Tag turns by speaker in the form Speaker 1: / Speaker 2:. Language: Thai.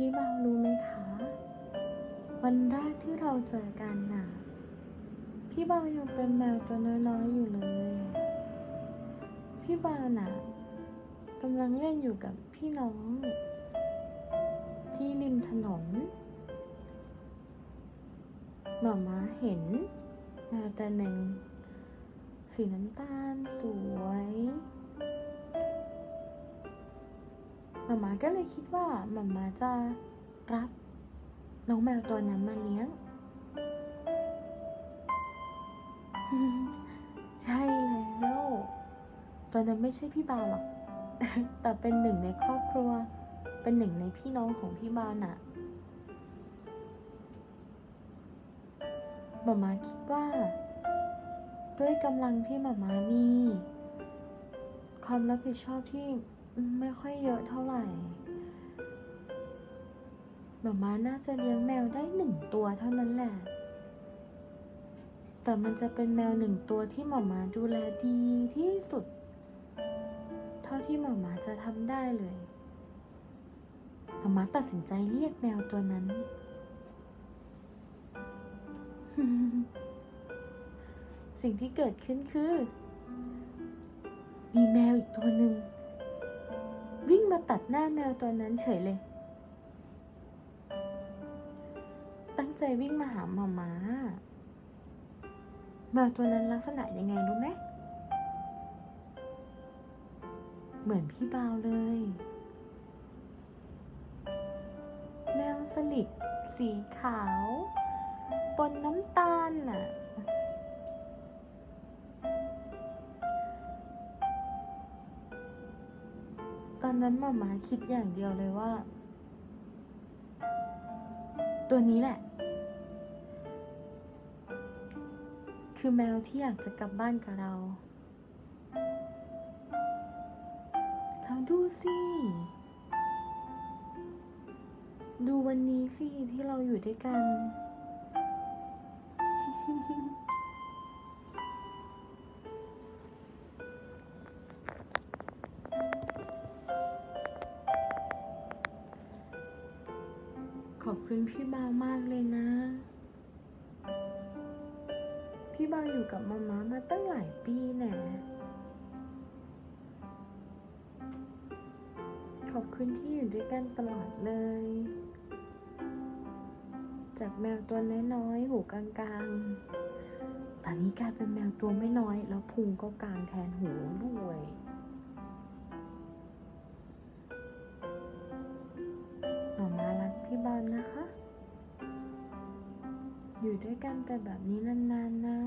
Speaker 1: พี่เบารู้ไหมคะ วันแรกที่เราเจอกันน่ะ พี่เบายังเป็นแมวตัวน้อยๆอยู่เลย พี่เบาน่ะกำลังเล่นอยู่กับพี่น้อง ที่ริมถนนหมาม้าเห็นแมวตัวหนึ่งสีน้ำตาลสวย มามาก็เลยคิดว่าหมามาจะรับน้องแมวตัวนั้นมาเลี้ยง ใช่แล้วตัวนั้นไม่ใช่พี่บาหรอก แต่เป็นหนึ่งในครอบครัว เป็นหนึ่งในพี่น้องของพี่บาน่ะหมามาคิดว่า ด้วยกำลังที่หมามามี ความรับผิดชอบที่ ไม่ค่อยเยอะเท่าไหร่หมาม้าน่าจะเลี้ยงแมวได้หนึ่งตัวเท่านั้นแหละ แต่มันจะเป็นแมวหนึ่งตัวที่หมาม้าดูแลดีที่สุด เท่าที่หมาม้าจะทำได้เลยหมาม้าตัดสินใจเรียกแมวตัวนั้น สิ่งที่เกิดขึ้นคือ มีแมวอีกตัวหนึ่ง วิ่งมาตัดหน้าแมวตัวนั้นเฉยเลย ตั้งใจวิ่งมาหาหมามาแมวตัวนั้นลักษณะยังไงรู้ไหมเหมือนพี่บาวเลย แมวสลิดสีขาว อนนั้นหมามาคิดอย่างเดียวเลยว่า ตัวนี้แหละ คือแมวที่อยากจะกลับบ้านกับเราแล้วดูสิ ดูวันนี้สิที่เราอยู่ด้วยกัน อบคุณพี่บาวมากเลยนะ พี่บาวอยู่กับมาม่ามาตั้งหลายปีแน่ขอบคุณที่อยู่ด้วยกันตลอดเลย จากแมวตัวน้อยๆ หูกลางๆ ตอนนี้กลายเป็นแมวตัวไม่น้อย แล้วพุงก็กลางแทนหูด้วย อยู่ด้วยกันไปแบบนี้นานๆนะ